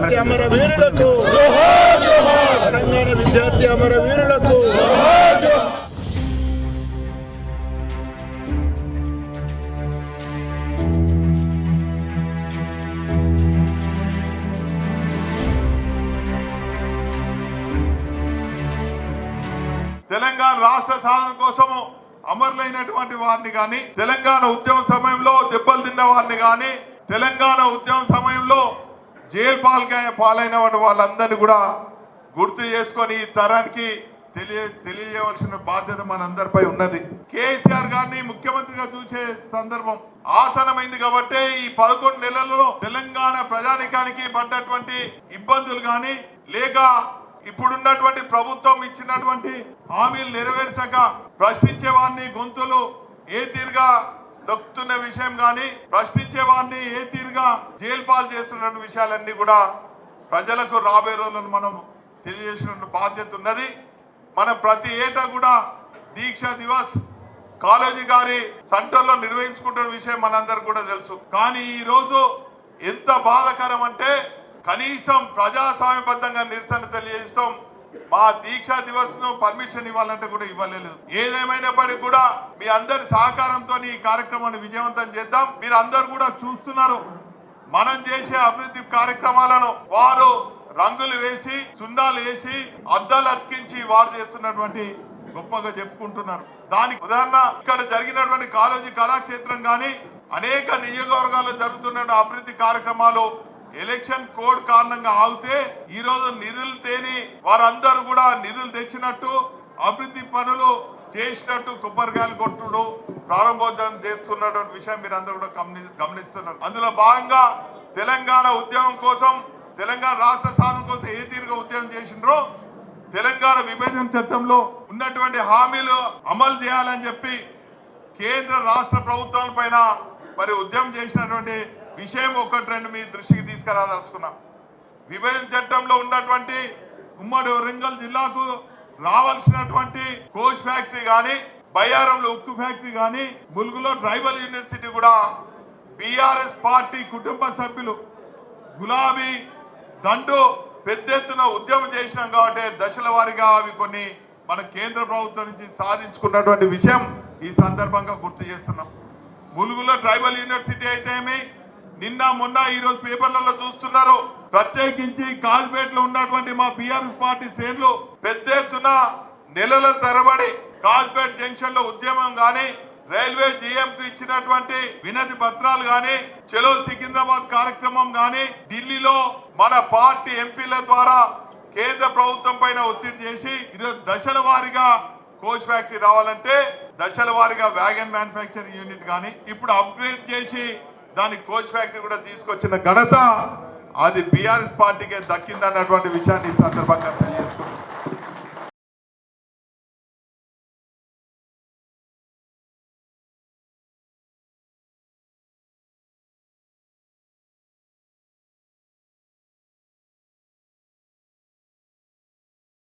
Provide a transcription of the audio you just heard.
విద్యార్థి అమర వీరులకు. తెలంగాణ విద్యార్థి అమర వీరులకు. తెలంగాణ రాష్ట్ర సాధన కోసము అమరులైనటువంటి వారిని కానీ తెలంగాణ ఉద్యమ సమయంలో దెబ్బలు తిన్న వారిని కానీ తెలంగాణ ఉద్యమ సమయంలో జైలు పాల్గా పాలైన వాళ్ళందరినీ కూడా గుర్తు చేసుకొని ఈ తరానికి తెలియ తెలియజేయవలసిన బాధ్యత మనందరిపై ఉన్నది. కేసీఆర్ గారిని ముఖ్యమంత్రిగా చూసే సందర్భం ఆసనమైంది కాబట్టి ఈ పదకొండు నెలల్లో తెలంగాణ ప్రజానికానికి పడ్డటువంటి ఇబ్బందులు కానీ లేక ఇప్పుడున్నటువంటి ప్రభుత్వం ఇచ్చినటువంటి హామీలు నెరవేర్చక ప్రశ్నించే వారిని గొంతులు ఏ తీరుగా నొక్కుతున్న విషయం కానీ ప్రశ్నించే వారిని ఏ తీరుగా జైలు పాలు చేస్తున్న విషయాలన్నీ కూడా ప్రజలకు రాబోయే రోజులను మనం తెలియజేసిన బాధ్యత ఉన్నది. మనం ప్రతి ఏటా కూడా దీక్ష దివస్ కాలేజీ గారి సెంటర్లో నిర్వహించుకుంటున్న విషయం మనందరికి కూడా తెలుసు. కానీ ఈ రోజు ఎంత బాధాకరం అంటే కనీసం ప్రజాస్వామ్యబద్ధంగా నిరసన తెలియజేస్తాం. మా దీక్షా దివస్ను పర్మిషన్ ఇవ్వాలంటే కూడా ఇవ్వలేదు. ఏదేమైనప్పటికీ కూడా మీ అందరి సహకారం సహకారంతో ఈ కార్యక్రమాన్ని విజయవంతం చేద్దాం. మీరు అందరు కూడా చూస్తున్నారు మనం చేసే అభివృద్ధి కార్యక్రమాలను. వారు రంగులు వేసి సున్నాలు వేసి అద్దాలు అతికించి వారు చేస్తున్నటువంటి గొప్పగా చెప్పుకుంటున్నారు. దానికి ఉదాహరణ ఇక్కడ జరిగినటువంటి కాలేజీ కళాక్షేత్రం కానీ అనేక నియోజకవర్గాల్లో జరుగుతున్న అభివృద్ధి కార్యక్రమాలు ఎలక్షన్ కోడ్ కారణంగా ఆగితే ఈ రోజు నిధులు తేని వారందరూ కూడా నిధులు తెచ్చినట్టు అభివృద్ధి పనులు చేసినట్టు కొబ్బరికాయలు కొట్టుడు ప్రారంభోత్సవం చేస్తున్నటువంటి విషయం మీరు అందరూ కూడా గమని గమనిస్తున్నారు. అందులో భాగంగా తెలంగాణ ఉద్యమం కోసం తెలంగాణ రాష్ట్ర సాధన కోసం ఏ తీరుగా ఉద్యమం చేసిండ్రో తెలంగాణ విభజన చట్టంలో ఉన్నటువంటి హామీలు అమలు చేయాలని చెప్పి కేంద్ర రాష్ట్ర ప్రభుత్వాల పైన మరి ఉద్యమం చేసినటువంటి విషయం ఒకటి రెండు మీ దృష్టికి తీసుకురాదలుచుకున్నాం. విభజన చట్టంలో ఉన్నటువంటి ఉమ్మడి వరంగల్ జిల్లాకు రావాల్సినటువంటి కోచ్ ఫ్యాక్టరీ కానీ బయ్యారంలో ఉక్కు ఫ్యాక్టరీ కానీ ములుగులో ట్రైబల్ యూనివర్సిటీ కూడా బీఆర్ఎస్ పార్టీ కుటుంబ సభ్యులు గులాబీ దండు పెద్ద ఎత్తున ఉద్యమం చేసినాం కాబట్టి దశల వారీగా అవి కొన్ని మన కేంద్ర ప్రభుత్వం నుంచి సాధించుకున్నటువంటి విషయం ఈ సందర్భంగా గుర్తు చేస్తున్నాం. ములుగులో ట్రైబల్ యూనివర్సిటీ అయితే ఏమి? నిన్న మొన్న ఈరోజు పేపర్లలో చూస్తున్నారు. ప్రత్యేకించి కాజ్పేట్లో ఉన్నటువంటి మా బీఆర్ఎస్ పార్టీ శ్రేణులు పెద్ద ఎత్తున నెలల తరబడి కాజ్పేట్ జంక్షన్లో ఉద్యమం గాని రైల్వే జీఎం కు ఇచ్చినటువంటి వినతి పత్రాలు గాని చెలో సికింద్రాబాద్ కార్యక్రమం గాని ఢిల్లీలో మన పార్టీ ఎంపీల ద్వారా కేంద్ర ప్రభుత్వం పైన ఒత్తిడి చేసి ఈరోజు దశల వారీగా కోచ్ ఫ్యాక్టరీ రావాలంటే దశల వారీగా వ్యాగన్ మ్యానుఫ్యాక్చరింగ్ యూనిట్ కానీ ఇప్పుడు అప్గ్రేడ్ చేసి దాని కోచ్ ఫ్యాక్టరీ కూడా తీసుకొచ్చిన ఘనత అది బీఆర్ఎస్ పార్టీకే దక్కిందన్నటువంటి విషయాన్ని ఈ సందర్భంగా తెలియజేసుకుంటున్నాను.